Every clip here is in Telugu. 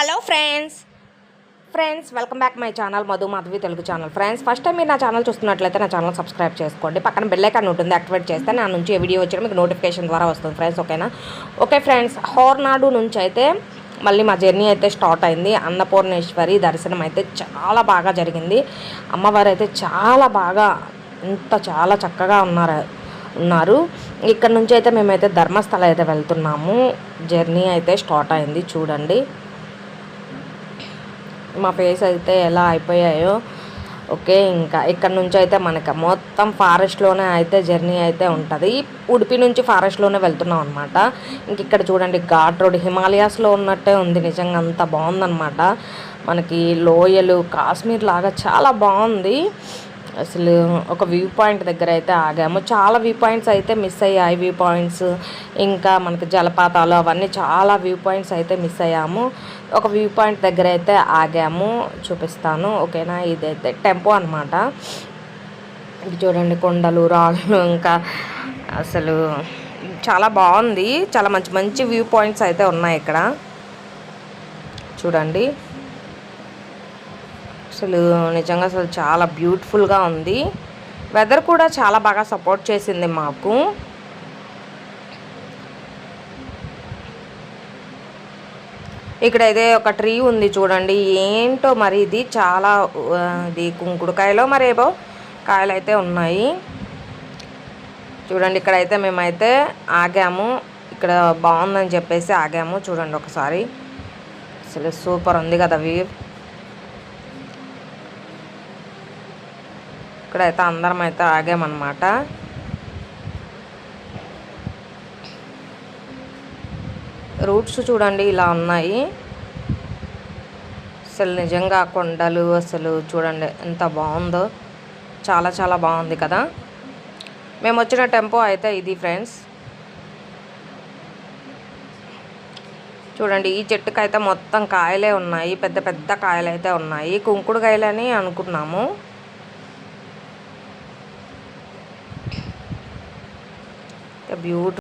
Hello friends. Friends welcome back my channel Madhu Madhavi Telugu channel. Friends first time మీరు నా ఛానల్ చూస్తున్నట్లయితే నా ఛానల్ సబ్స్క్రైబ్ చేసుకోండి. పక్కన బెల్లైకాన్ ఉంటుంది యాక్టివేట్ చేస్తే నా నుంచి ఏ వీడియో వచ్చినా మీకు నోటిఫికేషన్ ద్వారా వస్తుంది ఫ్రెండ్స్ ఓకేనా? ఓకే ఫ్రెండ్స్ హోర్నాడు నుంచి అయితే మళ్ళీ మా జర్నీ అయితే స్టార్ట్ అయింది. అన్నపూర్ణేశ్వరి దర్శనం అయితే చాలా బాగా జరిగింది. అమ్మవారు అయితే చాలా బాగా ఇంత చాలా చక్కగా ఉన్నారు ఉన్నారు. ఇక్కడ నుంచి అయితే మేమైతే ధర్మస్థల అయితే వెళ్తున్నాము. జర్నీ అయితే స్టార్ట్ అయింది చూడండి. మా ఫేస్ అయితే ఎలా అయిపోయాయో. ఓకే ఇంకా ఇక్కడ నుంచి అయితే మనకి మొత్తం ఫారెస్ట్లోనే అయితే జర్నీ అయితే ఉంటుంది. ఉడిపి నుంచి ఫారెస్ట్లోనే వెళ్తున్నాం అనమాట ఇంక ఇక్కడ చూడండి ఘాట్ రోడ్ హిమాలయాస్లో ఉన్నట్టే ఉంది. నిజంగా అంత బాగుందన్నమాట. మనకి లోయలు కాశ్మీర్ లాగా చాలా బాగుంది. అసలు ఒక వ్యూ పాయింట్ దగ్గర అయితే ఆగాము. చాలా వ్యూ పాయింట్స్ అయితే మిస్ అయ్యాయి. వ్యూ పాయింట్స్ ఇంకా మనకి జలపాతాలు అవన్నీ చాలా వ్యూ పాయింట్స్ అయితే మిస్ అయ్యాము. ఒక వ్యూ పాయింట్ దగ్గర అయితే ఆగాము. చూపిస్తాను. ఓకేనా? ఇదైతే టెంపో అనమాట ఇది చూడండి కొండలు రాళ్ళు ఇంకా అసలు చాలా బాగుంది. చాలా మంచి మంచి వ్యూ పాయింట్స్ అయితే ఉన్నాయి ఇక్కడ. చూడండి. అసలు నిజంగా అసలు చాలా బ్యూటిఫుల్గా ఉంది. వెదర్ కూడా చాలా బాగా సపోర్ట్ చేసింది మాకు. ఇక్కడ ఒక ట్రీ ఉంది చూడండి. ఏంటో మరి ఇది? చాలా ఇది కుంకుడుకాయలో మరేవో కాయలు అయితే ఉన్నాయి. చూడండి ఇక్కడైతే మేమైతే ఆగాము. ఇక్కడ బాగుందని చెప్పేసి ఆగాము చూడండి ఒకసారి. అసలు సూపర్ ఉంది కదా వ్యూ. ఇక్కడైతే అందరం అయితే ఆగామన్నమాట. రూట్స్ చూడండి ఇలా ఉన్నాయి. అసలు నిజంగా కొండలు అసలు చూడండి ఎంత బాగుందో. చాలా చాలా బాగుంది కదా. మేము వచ్చిన టెంపో అయితే ఇది ఫ్రెండ్స్. చూడండి ఈ చెట్టుకైతే మొత్తం కాయలే ఉన్నాయి. పెద్ద పెద్ద కాయలు అయితే ఉన్నాయి. కుంకుడు కాయలని అనుకున్నాము బ్యూటిఫుల్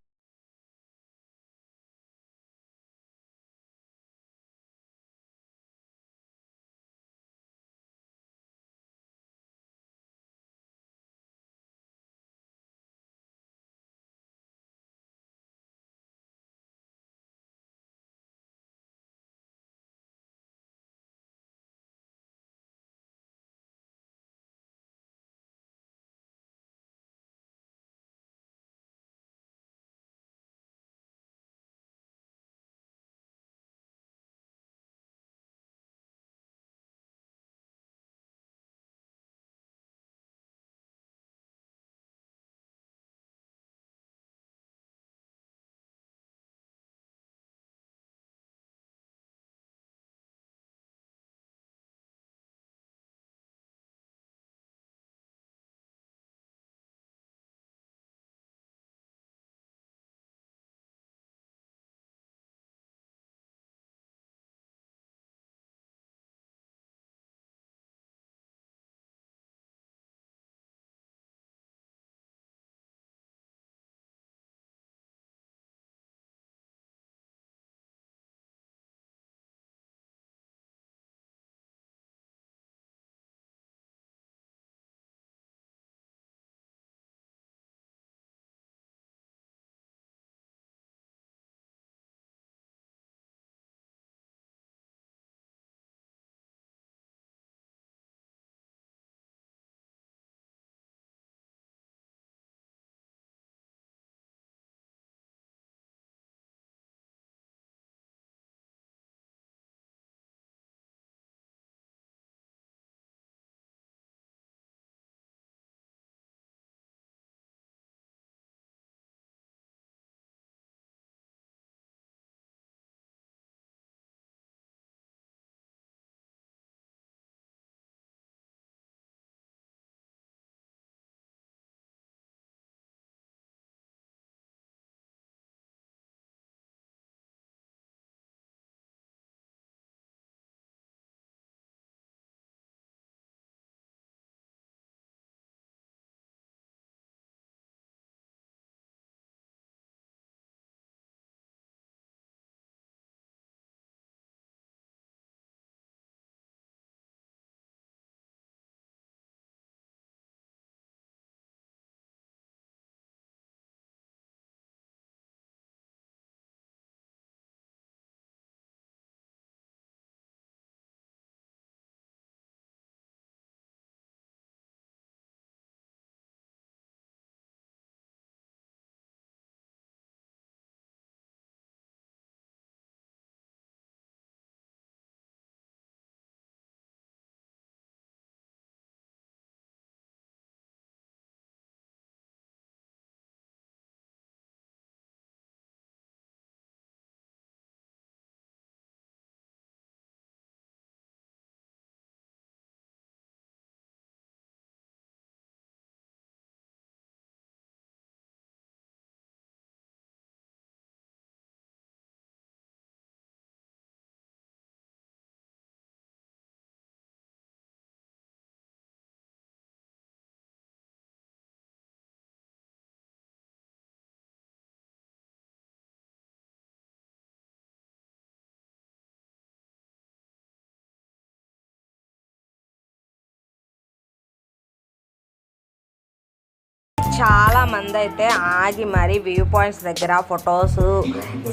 చాలా మంది అయితే ఆగి మరి వ్యూ పాయింట్స్ దగ్గర ఫొటోస్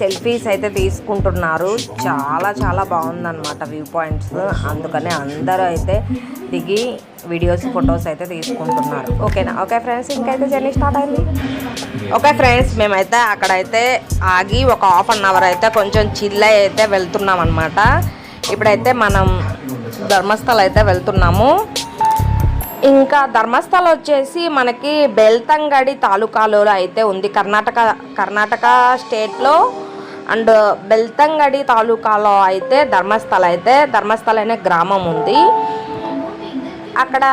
సెల్ఫీస్ అయితే తీసుకుంటున్నారు. చాలా చాలా బాగుందన్నమాట వ్యూ పాయింట్స్ అందుకనే అందరూ అయితే దిగి వీడియోస్ ఫొటోస్ అయితే తీసుకుంటున్నారు. ఓకేనా ఓకే ఫ్రెండ్స్ ఇంకైతే జర్నీ స్టార్ట్ అయింది. ఓకే ఫ్రెండ్స్ మేమైతే అక్కడైతే ఆగి ఒక హాఫ్ అన్ అవర్ అయితే కొంచెం చిల్ అయితే వెళ్తున్నాం అనమాట ఇప్పుడైతే మనం ధర్మస్థల అయితే వెళ్తున్నాము. ఇంకా ధర్మస్థల వచ్చేసి మనకి బెల్తంగడి తాలూకాలో అయితే ఉంది. కర్ణాటక కర్ణాటక స్టేట్లో అండ్ బెల్తంగడి తాలూకాలో అయితే ధర్మస్థల అయితే ధర్మస్థల అనే గ్రామం ఉంది. అక్కడ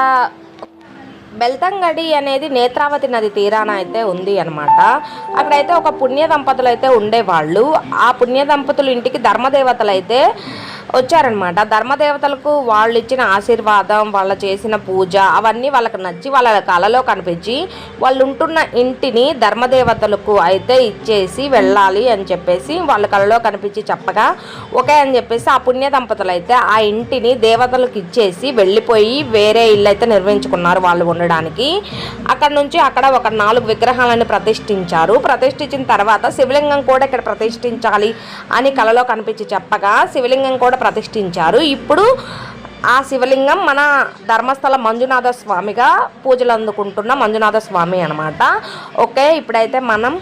బెల్తంగడి అనేది నేత్రావతి నది తీరాన అయితే ఉంది అనమాట అక్కడైతే ఒక పుణ్య దంపతులు అయితే ఉండేవాళ్ళు. ఆ పుణ్య దంపతులు ఇంటికి ధర్మదేవతలు అయితే వచ్చారనమాట ధర్మదేవతలకు వాళ్ళు ఇచ్చిన ఆశీర్వాదం వాళ్ళు చేసిన పూజ అవన్నీ వాళ్ళకి నచ్చి వాళ్ళ కళలో కనిపించి వాళ్ళు ఉంటున్న ఇంటిని ధర్మదేవతలకు అయితే ఇచ్చేసి వెళ్ళాలి అని చెప్పేసి వాళ్ళ కళలో కనిపించి చెప్పగా ఓకే అని చెప్పేసి ఆ పుణ్య దంపతులు అయితే ఆ ఇంటిని దేవతలకు ఇచ్చేసి వెళ్ళిపోయి వేరే ఇల్లు అయితే నిర్మించుకున్నారు వాళ్ళు ఉండడానికి. అక్కడ నుంచి అక్కడ ఒక నాలుగు విగ్రహాలను ప్రతిష్ఠించారు. ప్రతిష్ఠించిన తర్వాత శివలింగం కూడా ఇక్కడ ప్రతిష్ఠించాలి అని కళలో కనిపించి చెప్పగా శివలింగం కూడా ప్రతిష్ఠించారు. ఇప్పుడు ఆ శివలింగం మన ధర్మస్థల మంజునాథ స్వామిగా పూజలు అందుకుంటున్న మంజునాథ స్వామి అనమాట ఓకే ఇప్పుడైతే మనం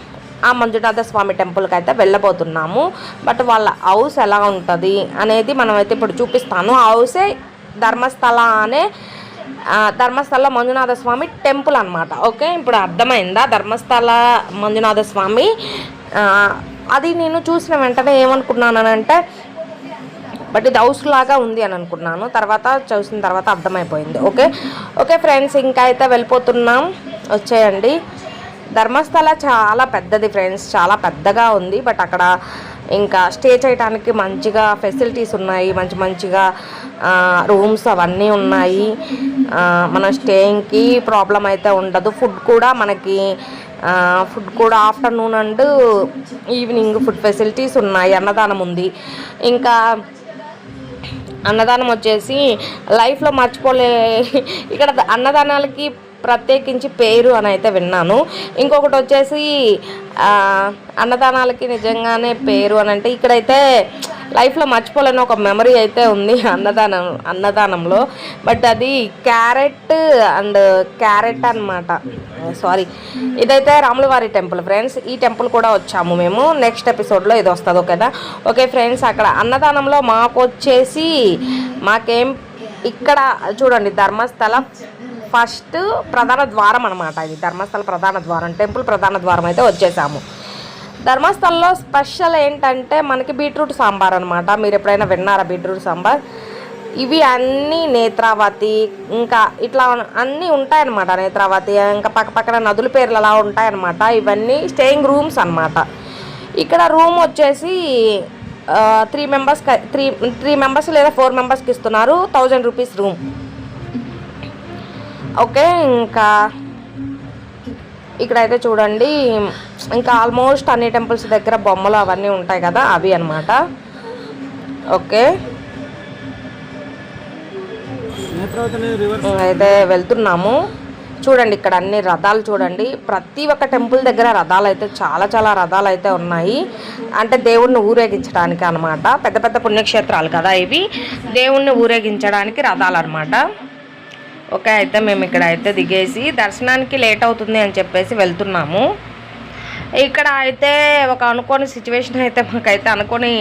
ఆ మంజునాథ స్వామి టెంపుల్కి అయితే వెళ్ళబోతున్నాము. బట్ వాళ్ళ హౌస్ ఎలా ఉంటుంది అనేది మనమైతే ఇప్పుడు చూపిస్తాను. హౌసే ధర్మస్థల అనే ధర్మస్థల మంజునాథ స్వామి టెంపుల్ అనమాట ఓకే ఇప్పుడు అర్థమైందా? ధర్మస్థల మంజునాథ స్వామి అది నేను చూసిన వెంటనే ఏమనుకున్నానంటే బట్ ఇది హౌస్ లాగా ఉంది అని అనుకున్నాను. తర్వాత చూసిన తర్వాత అర్థమైపోయింది. ఓకే? ఓకే ఫ్రెండ్స్ ఇంకా అయితే వెళ్ళిపోతున్నాం. వచ్చేయండి. ధర్మస్థల చాలా పెద్దది ఫ్రెండ్స్ చాలా పెద్దగా ఉంది. బట్ అక్కడ ఇంకా స్టే చేయడానికి మంచిగా ఫెసిలిటీస్ ఉన్నాయి. మంచి మంచిగా రూమ్స్ అవన్నీ ఉన్నాయి. మన స్టేయింగ్కి ప్రాబ్లం అయితే ఉండదు. ఫుడ్ కూడా మనకి ఫుడ్ కూడా afternoon and evening food facilities ఉన్నాయి. అన్నదానం ఉంది. ఇంకా అన్నదానం వచ్చేసి లైఫ్లో మర్చిపోలే ఇక్కడ అన్నదానాలకి ప్రత్యేకించి పేరు అని అయితే విన్నాను. ఇంకొకటి వచ్చేసి అన్నదానాలకి నిజంగానే పేరు అని అంటే ఇక్కడైతే లైఫ్లో మర్చిపోలేని ఒక మెమరీ అయితే ఉంది అన్నదానం అన్నదానంలో. బట్ అది క్యారెట్ అండ్ క్యారెట్ అన్నమాట. సారీ. ఇదైతే రాములవారి టెంపుల్ ఫ్రెండ్స్. ఈ టెంపుల్ కూడా వచ్చాము మేము. నెక్స్ట్ ఎపిసోడ్లో ఇది వస్తుంది ఓకేనా? ఓకే ఫ్రెండ్స్ అక్కడ అన్నదానంలో మాకు వచ్చేసి మాకేం ఇక్కడ చూడండి ధర్మస్థలం ఫస్ట్ ప్రధాన ద్వారం అనమాట ఇది. ధర్మస్థల ప్రధాన ద్వారం టెంపుల్ ప్రధాన ద్వారం అయితే వచ్చేసాము. ధర్మస్థలంలో స్పెషల్ ఏంటంటే మనకి బీట్రూట్ సాంబార్ అనమాట మీరు ఎప్పుడైనా విన్నారా బీట్రూట్ సాంబార్? ఇవి అన్నీ నేత్రావతి ఇంకా ఇట్లా అన్నీ ఉంటాయన్నమాట నేత్రావతి. ఇంకా పక్క పక్కన నదుల పేర్లు అలా ఉంటాయన్నమాట. ఇవన్నీ స్టేయింగ్ రూమ్స్ అన్నమాట. ఇక్కడ రూమ్ వచ్చేసి three members three three members లేదా ఫోర్ మెంబర్స్కి ఇస్తున్నారు. Thousand rupees room. ఓకే ఇంకా ఇక్కడైతే చూడండి ఇంకా ఆల్మోస్ట్ అన్ని టెంపుల్స్ దగ్గర బొమ్మలు అవన్నీ ఉంటాయి కదా అవి అన్నమాట. ఓకే. అయితే వెళ్తున్నాము. చూడండి ఇక్కడ అన్ని రథాలు చూడండి. ప్రతి ఒక్క టెంపుల్ దగ్గర రథాలు అయితే చాలా చాలా రథాలు అయితే ఉన్నాయి. అంటే దేవుణ్ణి ఊరేగించడానికి అన్నమాట. పెద్ద పెద్ద పుణ్యక్షేత్రాలు కదా ఇవి. దేవుణ్ణి ఊరేగించడానికి రథాలు అనమాట ఓకే అయితే మేము ఇక్కడ అయితే దిగేసి దర్శనానికి లేట్ అవుతుంది అని చెప్పేసి వెళ్తున్నాము. ఇక్కడ అయితే ఒక అనుకోని సిచ్యువేషన్ అయితే మాకైతే అనుకోని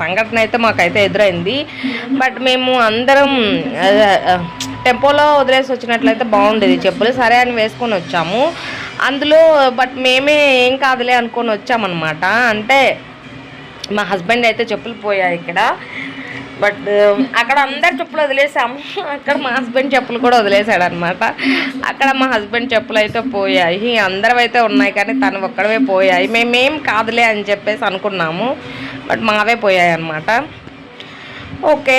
సంఘటన అయితే మాకైతే ఎదురైంది. బట్ మేము అందరం టెంపోలో వదిలేసి వచ్చినట్లయితే బాగుండేది. చెప్పులు సరే అని వేసుకొని వచ్చాము. అందులో బట్ మేమే ఏం కాదులే అనుకొని వచ్చామన్నమాట. అంటే మా హస్బెండ్ అయితే చెప్పులు పోయాయి ఇక్కడ. బట్ అక్కడ అందరు చెప్పులు వదిలేసాము. అక్కడ మా హస్బెండ్ చెప్పులు కూడా వదిలేసాడు అనమాట అక్కడ మా హస్బెండ్ చెప్పులు అయితే పోయాయి. అందరూ అయితే ఉన్నాయి కానీ తను ఒక్కడవే పోయాయి. మేమేం కాదులే అని చెప్పేసి అనుకున్నాము. బట్ మావే పోయాయి అనమాట ఓకే.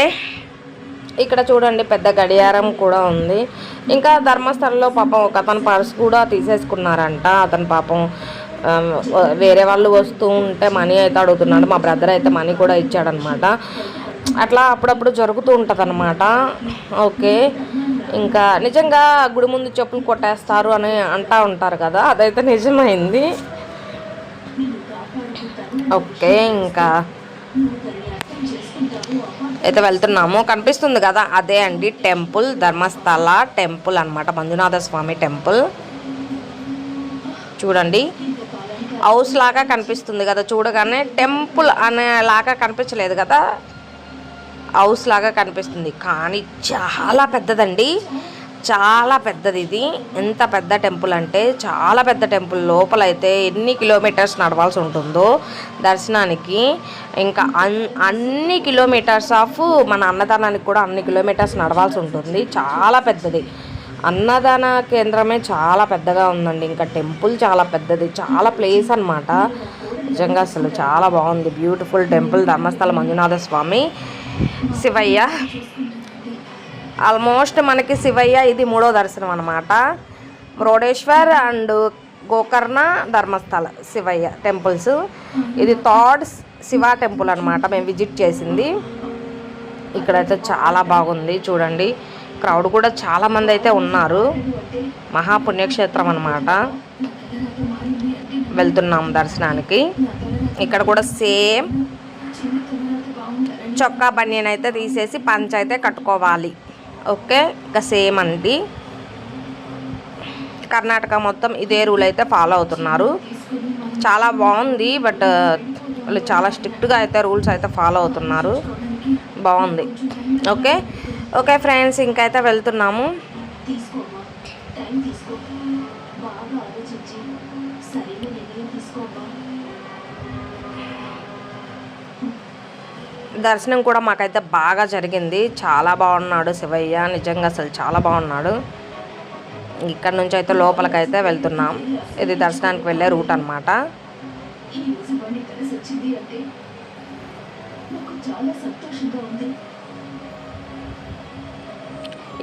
ఇక్కడ చూడండి పెద్ద గడియారం కూడా ఉంది. ఇంకా ధర్మస్థలంలో పాపం ఒక అతని పర్స్ కూడా తీసేసుకున్నారంట. అతను పాపం వేరే వాళ్ళు వస్తూ ఉంటే మనీ అయితే అడుగుతున్నాడు. మా బ్రదర్ అయితే మనీ కూడా ఇచ్చాడనమాట అట్లా అప్పుడప్పుడు జరుగుతూ ఉంటుంది అనమాట ఓకే. ఇంకా నిజంగా గుడి ముందు చెప్పులు కొట్టేస్తారు అని అంటా ఉంటారు కదా అదైతే నిజమైంది. ఓకే ఇంకా అయితే వెళ్తున్నాము. కనిపిస్తుంది కదా అదే అండి టెంపుల్ ధర్మస్థల టెంపుల్ అన్నమాట మంజునాథ స్వామి టెంపుల్. చూడండి. హౌస్ లాగా కనిపిస్తుంది కదా చూడగానే టెంపుల్ అనేలాగా కనిపించలేదు కదా. హౌస్ లాగా కనిపిస్తుంది. కానీ చాలా పెద్దదండి. చాలా పెద్దది ఇది. ఎంత పెద్ద టెంపుల్ అంటే చాలా పెద్ద టెంపుల్. లోపల అయితే ఎన్ని కిలోమీటర్స్ నడవాల్సి ఉంటుందో దర్శనానికి. ఇంకా అన్ అన్ని కిలోమీటర్స్ ఆఫ్ మన అన్నదానానికి కూడా అన్ని కిలోమీటర్స్ నడవాల్సి ఉంటుంది. చాలా పెద్దది. అన్నదాన కేంద్రమే చాలా పెద్దగా ఉందండి. ఇంకా టెంపుల్ చాలా పెద్దది. చాలా ప్లేస్ అన్నమాట. నిజంగా అసలు చాలా బాగుంది. Beautiful temple. Dharmasthala Manjunatha Swamy. Shivayya. Almost మనకి శివయ్య ఇది మూడో దర్శనం అనమాట మురుడేశ్వర్ అండ్ గోకర్ణ ధర్మస్థల శివయ్య టెంపుల్స్. ఇది థర్డ్ శివ టెంపుల్ అనమాట మేము విజిట్ చేసింది. ఇక్కడైతే చాలా బాగుంది చూడండి. క్రౌడ్ కూడా చాలామంది అయితే ఉన్నారు. మహాపుణ్యక్షేత్రం అనమాట వెళ్తున్నాం దర్శనానికి. ఇక్కడ కూడా సేమ్ చొక్కా బనియన్ అయితే తీసేసి పంచ అయితే కట్టుకోవాలి. ఓకే? ఇంకా సేమ్ అండి. కర్ణాటక మొత్తం ఇదే రూల్ అయితే ఫాలో అవుతున్నారు. చాలా బాగుంది బట్ వాళ్ళు చాలా స్ట్రిక్ట్గా అయితే రూల్స్ అయితే ఫాలో అవుతున్నారు. బాగుంది. ఓకే? ఓకే ఫ్రెండ్స్ ఇంకైతే వెళ్తున్నాము. దర్శనం కూడా మాకైతే బాగా జరిగింది. చాలా బాగున్నాడు శివయ్య నిజంగా అసలు చాలా బాగున్నాడు. ఇక్కడ నుంచి అయితే లోపలికైతే వెళ్తున్నాం. ఇది దర్శనానికి వెళ్ళే రూట్ అనమాట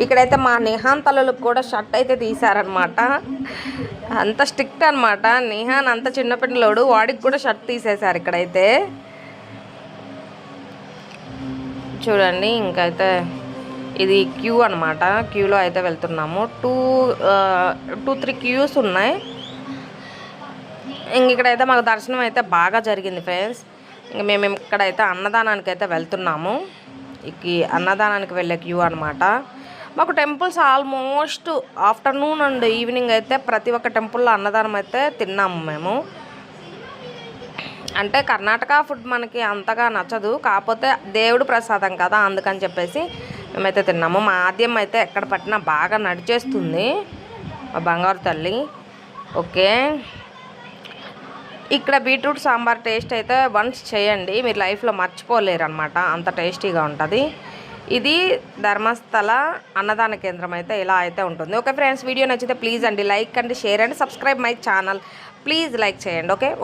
ఇక్కడైతే మా నిహాన్ కూడా షర్ట్ అయితే తీశారనమాట అంత స్ట్రిక్ట్ అనమాట నిహాన్ అంత చిన్నపిల్లలోడు వాడికి కూడా షర్ట్ తీసేశారు ఇక్కడైతే. చూడండి ఇంకైతే ఇది క్యూ అనమాట క్యూలో అయితే వెళ్తున్నాము. టూ టూ త్రీ క్యూస్ ఉన్నాయి. ఇంక ఇక్కడైతే మాకు దర్శనం అయితే బాగా జరిగింది ఫ్రెండ్స్. ఇంక మేము ఇక్కడైతే అన్నదానానికి అయితే వెళ్తున్నాము. ఇక అన్నదానానికి వెళ్ళే క్యూ అనమాట మాకు temples almost afternoon and evening అయితే ప్రతి ఒక్క టెంపుల్లో అన్నదానం అయితే తిన్నాము మేము. అంటే కర్ణాటక ఫుడ్ మనకి అంతగా నచ్చదు. కాకపోతే దేవుడు ప్రసాదం కదా అందుకని చెప్పేసి మేమైతే తిన్నాము. మా ఆద్యం అయితే ఎక్కడ పట్టినా బాగా నడిచేస్తుంది. మా బంగారు తల్లి. ఓకే. ఇక్కడ బీట్రూట్ సాంబార్ టేస్ట్ అయితే వన్స్ చేయండి. మీరు లైఫ్లో మర్చిపోలేరు అనమాట అంత టేస్టీగా ఉంటుంది. ఇది ధర్మస్థల అన్నదాన కేంద్రం అయితే ఇలా అయితే ఉంటుంది. ఓకే ఫ్రెండ్స్ వీడియో నచ్చితే ప్లీజ్ అండి లైక్ అండి షేర్ అండి subscribe my channel. Please like చేయండి. ఓకే.